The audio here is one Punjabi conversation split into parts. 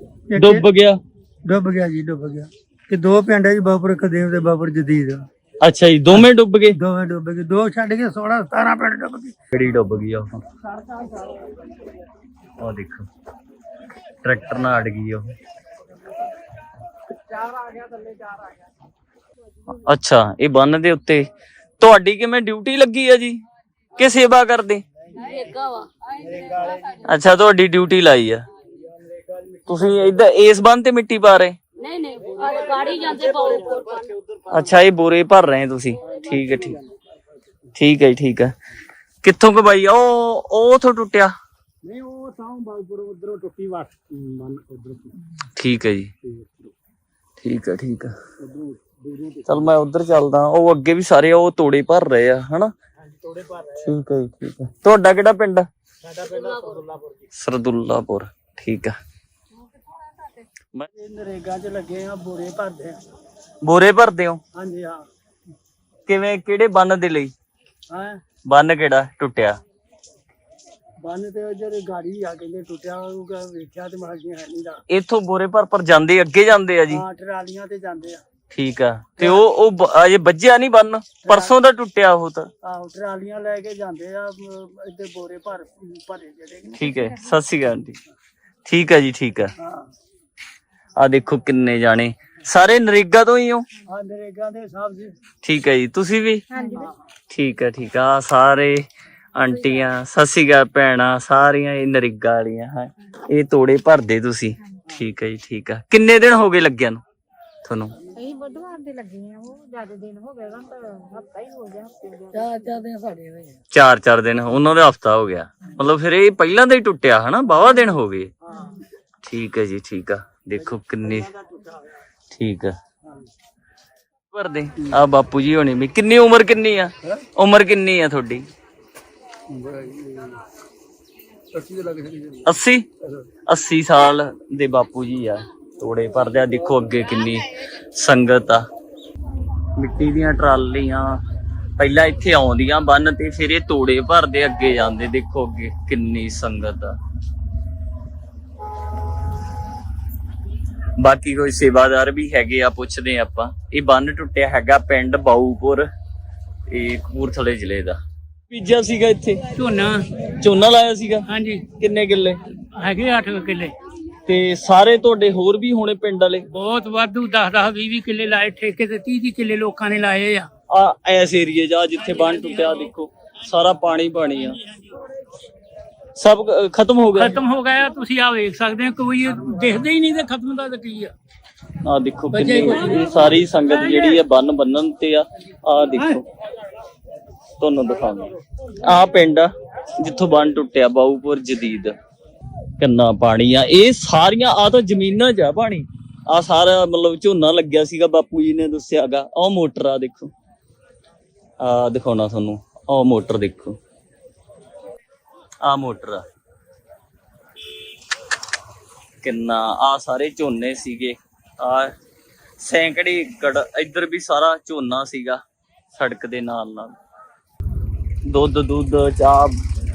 ਇੱਕ ਡੁੱਬ ਗਿਆ। ਡੁੱਬ ਗਿਆ ਜੀ ਡੁੱਬ ਗਿਆ। ਤੇ ਦੋ ਪਿੰਡ ਹੈ ਜੀ ਬਾਬਰ ਕਦੀਮ ਤੇ ਬਾਬਰ ਜਦੀਦ। ਅੱਛਾ ਜੀ ਦੋਵੇਂ ਡੁੱਬ ਗਏ? ਦੋਵੇਂ ਡੁੱਬ ਗਏ। ਦੋ ਛੱਡ ਕੇ 16 17 ਪਿੰਡ ਡੁੱਬ ਗਏ। ਕਿਹੜੀ ਡੁੱਬ ਗਈ ਆ ਉਹ? ਉਹ ਦੇਖੋ। ਟਰੈਕਟਰ ਨਾਲ ਅੜ ਗਈ ਉਹ। ਅੱਛਾ ਇਹ ਬੰਨ ਦੇ ਉੱਤੇ। ਤੁਹਾਡੀ ਕਿਵੇਂ ਡਿਊਟੀ ਲੱਗੀ ਆ ਜੀ? ਕਿ ਸੇਵਾ ਕਰਦੇ? ਅੱਛਾ ਤੁਹਾਡੀ ਡਿਊਟੀ ਲਾਈ ਆ। ਤੁਸੀਂ ਇੱਧਰ ਇਸ ਬੰਨ ਤੇ ਮਿੱਟੀ ਪਾ ਰਹੇ? ਨਹੀਂ ਨਹੀਂ ਆਹ ਗਾੜੀ ਜਾਂਦੇ ਪਾਉ ਅੱਛਾ ਇਹ ਬੋਰੇ ਭਰ ਰਹੇ ਤੁਸੀਂ। ਠੀਕ ਹੈ ਠੀਕ। ਠੀਕ ਹੈ ਜੀ, ਠੀਕ ਹੈ। ਕਿੱਥੋਂ ਕੁ ਬਾਈ? ਉਹ ਉਹ ਉਥੋਂ ਟੁੱਟਿਆ? ਨਹੀਂ ਉਹ ਤਾਂ ਬਾਬਰ ਉਧਰੋਂ ਟੁੱਟੀ ਵਾਟ ਮਨ ਉਧਰੋਂ ਠੀਕ ਹੈ ਜੀ। ਠੀਕ ਹੈ। ਠੀਕ ਹੈ ਚਲ ਮੈਂ ਉਧਰ ਚੱਲਦਾ। ਉਹ ਅੱਗੇ ਵੀ ਸਾਰੇ ਉਹ ਤੋੜੇ ਭਰ ਰਹੇ ਆ ਹਨਾ? ਤੋੜੇ ਠੀਕ ਹੈ ਜੀ, ਠੀਕ ਹੈ। ਤੁਹਾਡਾ ਕਿਹੜਾ ਪਿੰਡ? ਸਾਡਾ ਪਿੰਡ ਅਬਦੁੱਲਾਪੁਰ ਜੀ। ਸਰਦੁੱਲਾਪੁਰ। ਠੀਕ ਆ ਇਹ ਨਰੇਗਾ 'ਚ ਲੱਗੇ ਆ ਬੋਰੇ ਭਰਦੇ ਆ। ਬੋਰੇ ਭਰਦੇ ਹੋ? ਹਾਂਜੀ ਹਾਂ। ਕਿਵੇਂ ਕਿਹੜੇ ਬੰਨ ਦੇ ਲਈ? ਹਾਂ? ਬੰਨ ਕਿਹੜਾ ਟੁੱਟਿਆ? ਬੰਨ ਤੇ ਉਹ ਜਿਹੜੇ ਗਾੜੀ ਆ ਕਹਿੰਦੇ ਟੁੱਟਿਆ ਉਹ ਕਿਹਾ ਵੇਖਿਆ ਤੇ ਮਾਰ ਹੈ ਨਹੀਂ ਦਾ ਇੱਥੋਂ ਬੋਰੇ ਭਰ ਭਰ ਜਾਂਦੇ ਅੱਗੇ ਜਾਂਦੇ ਆ ਜੀ? ਹਾਂ ਟਰਾਲੀਆਂ ਤੇ ਜਾਂਦੇ ਆ। ਠੀਕ ਆ। ਤੇ ਉਹ ਉਹ ਬ- ਅਜੇ ਵੱਜਿਆ ਨਹੀਂ ਬੰਨ? ਪਰਸੋਂ ਦਾ ਟੁੱਟਿਆ ਉਹ ਤਾਂ? ਆਹੋ ਟਰਾਲੀਆਂ ਲੈ ਕੇ ਜਾਂਦੇ ਆ ਇੱਥੇ ਬੋਰੇ ਭਰ ਭਰੇ ਜਿਹੜੇ। ਠੀਕ ਹੈ ਸਤਿ ਸ਼੍ਰੀ ਅਕਾਲ ਜੀ। ਠੀਕ ਹੈ ਜੀ ਠੀਕ ਹਾਂ। ਆ ਦੇਖੋ ਕਿੰਨੇ ਜਾਣੇ। ਸਾਰੇ ਨਰੇਗਾ ਤੋਂ ਹੀ ਹੋ? ਆ ਨਰੇਗਾ ਦੇ ਸਾਹਿਬ ਜੀ। ਠੀਕ ਹੈ ਜੀ। ਤੁਸੀਂ ਵੀ? ਠੀਕ ਹੈ ਠੀਕ ਆ ਸਾਰੇ ਆਂਟੀਆਂ ਅਕਾਲ ਭੈਣਾਂ ਸਾਰੀਆਂ ਇਹ ਨਰੇਗਾ ਵਾਲੀਆਂ ਹੈ। ਇਹ ਤੋੜੇ ਭਰਦੇ ਤੁਸੀਂ। ਠੀਕ ਹੈ ਜੀ ਠੀਕ ਆ ਕਿੰਨੇ ਦਿਨ ਹੋ ਗਏ ਲੱਗਿਆ ਨੂੰ ਤੁਹਾਨੂੰ? ਅਸੀਂ ਬੁੱਧਵਾਰ ਦੇ ਲੱਗੇ ਆ ਉਹ ਜ਼ਿਆਦਾ ਦਿਨ ਹੋ ਗਏ ਤਾਂ ਹਫਤਾ ਹੀ ਹੋ ਗਿਆ ਹਫ਼ਤੇ ਦੇ ਚਾਰ ਚਾਰ ਦਿਨ ਸਾਡੇ ਹੋਏ ਚਾਰ ਚਾਰ ਦਿਨ ਉਹਨਾਂ ਦਾ ਹਫਤਾ ਹੋ ਗਿਆ। ਮਤਲਬ ਫਿਰ ਇਹ ਪਹਿਲਾਂ ਦਾ ਹੀ ਟੁੱਟਿਆ ਹਨਾ? ਬਾਵਾ ਦਿਨ ਹੋ ਗਏ। ਹਾਂ। ਠੀਕ ਹੈ ਜੀ ਠੀਕ ਆ ਦੇਖੋ ਕਿੰਨੀ ਠੀਕ ਆ। ਭਰਦੇ ਆ ਬਾਪੂ ਜੀ ਹੋਣੀ ਵੀ ਕਿੰਨੀ ਉਮਰ ਕਿੰਨੀ ਆ? ਉਮਰ ਕਿੰਨੀ ਆ ਤੁਹਾਡੀ? ਅੱਸੀ? ਦੇ ਲੱਗ ਸਕੀ 80 80 ਸਾਲ ਦੇ ਬਾਪੂ ਜੀ ਆ। ਤੋੜੇ ਭਰਦੇ ਆ। ਦੇਖੋ ਅੱਗੇ ਕਿੰਨੀ ਸੰਗਤ ਆ। ਮਿੱਟੀ ਦੀਆਂ ਟਰਾਲੀਆਂ ਪਹਿਲਾਂ ਇੱਥੇ ਆਉਂਦੀਆਂ ਬੰਨ ਤੇ ਫਿਰ ਇਹ ਤੋੜੇ ਭਰਦੇ ਅੱਗੇ ਜਾਂਦੇ। ਦੇਖੋ ਅੱਗੇ ਕਿੰਨੀ ਸੰਗਤ ਆ। ਬਾਕੀ ਕੋਈ ਸੇਵਾਦਾਰ ਵੀ ਹੈਗੇ ਆ ਪੁੱਛਦੇ ਆਪਾਂ। ਇਹ ਬੰਨ ਟੁੱਟਿਆ ਹੈਗਾ ਪਿੰਡ ਬਾਊਪੁਰ ਇਹ ਕਪੂਰਥਲੇ ਜ਼ਿਲ੍ਹੇ ਦਾ। ਬੀਜਿਆ ਸੀਗਾ ਇੱਥੇ? ਝੋਨਾ। ਝੋਨਾ ਲਾਇਆ ਸੀਗਾ? ਹਾਂਜੀ। ਕਿੰਨੇ ਕਿੱਲੇ? ਹੈਗੇ 8 ਕਿੱਲੇ। ਤੇ ਸਾਰੇ ਤੁਹਾਡੇ ਹੋਰ ਵੀ ਹੋਣੇ ਪਿੰਡ ਵਾਲੇ? ਬਹੁਤ ਵਾਧੂ 10 10 20 20 ਕਿੱਲੇ ਲਾਏ ਠੇਕੇ ਤੇ 30 30 ਕਿੱਲੇ ਲੋਕਾਂ ਨੇ ਲਾਏ ਆ। ਆ ਐਸ ਏਰੀਏ ਜਾ ਜਿੱਥੇ ਬੰਨ ਟੁੱਟਿਆ ਦੇਖੋ ਸਾਰਾ ਪਾਣੀ ਪਾਣੀ ਆ। ਸਭ ਖਤਮ ਹੋ ਗਿਆ ਖਤਮ ਹੋ ਗਿਆ ਤੁਸੀਂ ਆ ਵੇਖ ਸਕਦੇ ਹੋ ਕੋਈ ਦਿਖਦਾ ਹੀ ਨਹੀਂ ਤੇ ਖਤਮ ਦਾ ਤਾਂ ਕੀ ਆ। ਆ ਦੇਖੋ ਕਿੰਨੀ ਇਹ ਸਾਰੀ ਸੰਗਤ ਜਿਹੜੀ ਆ ਬੰਨ ਬੰਨਣ ਤੇ ਆ ਆ ਦੇਖੋ। ਤੁਹਾਨੂੰ ਦਿਖਾਉਂਦਾ ਆ ਪਿੰਡ ਆ ਜਿੱਥੋਂ ਬੰਨ ਟੁੱਟਿਆ ਬਾਊਪੁਰ ਜਦੀਦ। ਕਿੰਨਾ ਪਾਣੀ ਆ। ਇਹ ਸਾਰੀਆਂ ਆ ਤਾਂ ਜ਼ਮੀਨਾਂ 'ਚ ਆ ਪਾਣੀ। ਆ ਸਾਰਾ ਮਤਲਬ ਝੋਨਾ ਲੱਗਿਆ ਸੀਗਾ ਬਾਪੂ ਜੀ ਨੇ ਦੱਸਿਆਗਾ ਆਹ ਮੋਟਰ ਆ ਦੇਖੋ। ਆ ਦਿਖਾਉਣਾ ਤੁਹਾਨੂੰ। ਆਹ ਮੋਟਰ ਦੇਖੋ। ਆ ਮੋਟਰ ਆ। ਕਿੰਨਾ ਆ ਸਾਰੇ ਝੋਨੇ ਸੀਗੇ। ਆ ਸੈਂਕੜੇ ਏਕੜ ਇੱਧਰ ਵੀ ਸਾਰਾ ਝੋਨਾ ਸੀਗਾ ਸੜਕ ਦੇ ਨਾਲ ਨਾਲ। ਦੁੱਧ ਦੁੱਧ ਚਾਹ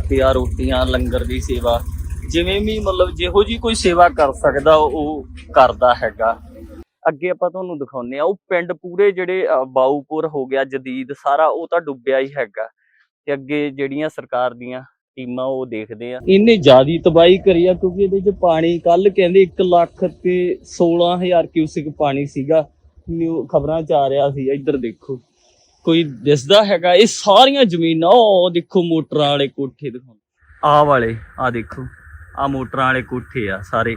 ਪਿਆ ਰੋਟੀਆਂ ਲੰਗਰ ਦੀ ਸੇਵਾ। ਜਿਵੇਂ ਵੀ ਮਤਲਬ ਜਿਹੋ ਜੀ ਕੋਈ ਸੇਵਾ ਕਰ ਸਕਦਾ ਉਹ ਕਰਦਾ ਹੈਗਾ। ਅੱਗੇ ਆਪਾਂ ਤੁਹਾਨੂੰ ਦਿਖਾਉਨੇ ਆ ਉਹ ਪਿੰਡ ਪੂਰੇ ਜਿਹੜੇ ਅ, ਬਾਊਪੁਰ ਹੋ ਗਿਆ ਜਦੀਦ ਸਾਰਾ ਉਹ ਤਾਂ ਡੁੱਬਿਆ ਹੀ ਹੈਗਾ। ਤੇ ਅੱਗੇ ਜਿਹੜੀਆਂ ਸਰਕਾਰ ਦੀਆਂ ਟੀਮਾਂ ਉਹ ਦੇਖਦੇ ਆ। ਇਹਨੇ ਜਿਆਦੀ ਤਬਾਹੀ ਕਰੀ ਆ ਕਿਉਂਕਿ ਇਹਦੇ ਚ ਪਾਣੀ ਕੱਲ ਕਹਿੰਦੇ 1 ਲੱਖ ਤੇ 16000 ਕਿਊਸਿਕ ਪਾਣੀ ਸੀਗਾ। ਨਿਊ ਖਬਰਾਂ ਚ ਆ ਰਿਹਾ ਸੀ, ਇੱਧਰ ਦੇਖੋ। ਕੋਈ ਦਿਸਦਾ ਹੈਗਾ, ਇਹ ਸਾਰੀਆਂ ਜ਼ਮੀਨਾਂ, ਉਹ ਦੇਖੋ ਮੋਟਰਾਂ ਵਾਲੇ ਕੋਠੇ ਦਿਖਾਉਂ ਆਹ ਵਾਲੇ ਆ ਦੇਖੋ ਆ ਮੋਟਰਾਂ ਵਾਲੇ ਕੋਠੇ ਆ ਸਾਰੇ।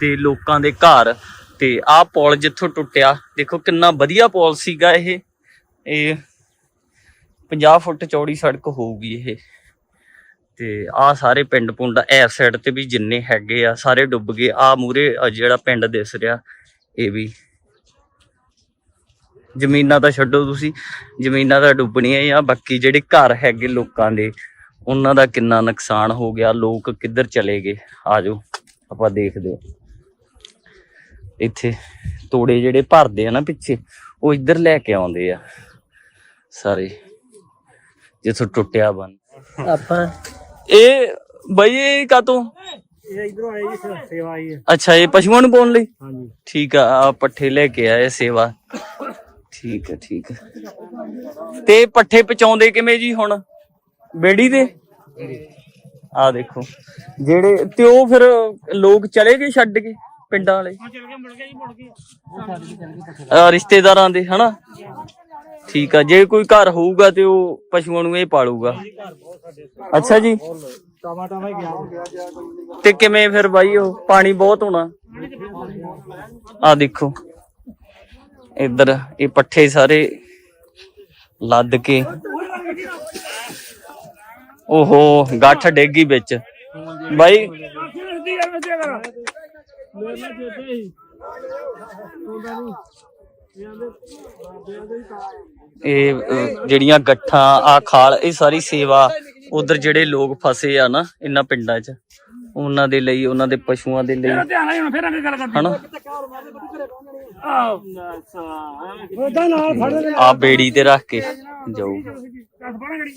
ਤੇ ਲੋਕਾਂ ਦੇ ਘਰ, ਤੇ ਆਹ ਪੁਲ ਜਿੱਥੋਂ ਟੁੱਟਿਆ, ਦੇਖੋ ਕਿੰਨਾ ਵਧੀਆ ਪੁਲ ਸੀਗਾ ਇਹ। ਇਹ 50 ਫੁੱਟ ਚੌੜੀ ਸੜਕ ਹੋਊਗੀ ਇਹ। ਤੇ ਆ ਸਾਰੇ ਪਿੰਡ ਪੁੰਡ ਐਸ ਸਾਈਡ ਤੇ ਵੀ ਜਿੰਨੇ ਹੈਗੇ ਆ, ਸਾਰੇ ਡੁੱਬ ਗਏ। ਆ ਮੂਰੇ ਜਿਹੜਾ ਪਿੰਡ ਦਿਸ ਰਿਹਾ, ਇਹ ਵੀ। ਜ਼ਮੀਨਾਂ ਤਾਂ ਛੱਡੋ ਤੁਸੀਂ, ਜ਼ਮੀਨਾਂ ਤਾਂ ਡੁੱਬਣੀਆਂ ਆ, ਬਾਕੀ ਜਿਹੜੇ ਘਰ ਹੈਗੇ ਲੋਕਾਂ ਦੇ, ਉਹਨਾਂ ਦਾ ਕਿੰਨਾ ਨੁਕਸਾਨ ਹੋ ਗਿਆ, ਲੋਕ ਕਿੱਧਰ ਚਲੇ ਗਏ? ਆਜੋ, ਆਪਾਂ ਦੇਖਦੇ ਹਾਂ। ਇੱਥੇ ਤੋੜੇ ਜਿਹੜੇ ਭਰਦੇ ਆ ਨਾ ਪਿੱਛੇ, ਉਹ ਇੱਧਰ ਲੈ ਕੇ ਆਉਂਦੇ ਆ। ਸਾਰੇ, ਜਿੱਥੋਂ ਟੁੱਟਿਆ ਬਨ। ਆਪਾਂ ਇਹ ਬਈ ਇਹ ਕਾਤੋਂ? ਇਹ ਇਧਰੋਂ ਆਏ ਜੀ ਸੇਵਾ ਆਈ ਹੈ। ਅੱਛਾ ਇਹ ਪਸ਼ੂਆਂ ਨੂੰ ਪਾਉਣ ਲਈ? ਹਾਂਜੀ। ਠੀਕ ਆ ਆ ਪੱਠੇ ਲੈ ਕੇ ਆਏ ਸੇਵਾ। ਠੀਕ ਹੈ ਠੀਕ ਹੈ ਤੇ ਪੱਠੇ ਪਚਾਉਂਦੇ ਕਿਵੇਂ ਜੀ ਹੁਣ? ਬੇੜੀ ਦੇ ਆ ਦੇਖੋ ਜਿਹੜੇ ਤੇ ਉਹ ਫਿਰ ਲੋਕ ਚਲੇ ਗਏ ਛੱਡ ਕੇ ਪਿੰਡਾਂ ਵਾਲੇ? ਆ ਰਿਸ਼ਤੇਦਾਰਾਂ ਦੇ ਹਨਾ? ਠੀਕ ਆ, ਜੇ ਕੋਈ ਘਰ ਹੋਊਗਾ ਤੇ ਉਹ ਪਸ਼ੂਆਂ ਨੂੰ ਇਹ ਪਾਲੂਗਾ। ਅੱਛਾ ਜੀ। ਤੇ ਕਿਵੇਂ ਫਿਰ ਬਾਈ ਉਹ ਪਾਣੀ ਬਹੁਤ ਹੋਣਾ? ਆ ਦੇਖੋ, ਇੱਧਰ ਇਹ ਪੱਠੇ ਸਾਰੇ ਲੱਦ ਕੇ। ਓਹੋ, ਗੱਠ ਡੇਗੀ ਵਿੱਚ। ਬਾਈ ਇਹ ਅਹ, ਜਿਹੜੀਆਂ ਗੱਠਾਂ ਆ ਖਾਲ ਇਹ ਸਾਰੀ ਸੇਵਾ ਉਧਰ ਜਿਹੜੇ ਲੋਕ ਫਸੇ ਆ ਨਾ ਇਹਨਾਂ ਪਿੰਡਾਂ 'ਚ। ਉਹਨਾਂ ਦੇ ਲਈ ਉਹਨਾਂ ਦੇ ਪਸ਼ੂਆਂ ਦੇ ਲਈ। ਧਿਆਨ ਨਾਲ ਹੁਣ ਫੇਰ ਅੱਗੇ ਗੱਲ ਕਰਦੇ ਹਨਾ? ਉਹਦਾ ਨਾਲ ਫੜ ਲੈ ਆ ਬੇੜੀ ਤੇ ਰੱਖ ਕੇ ਜਾਊ ਦੱਸ ਬਣਾ ਗੜੀ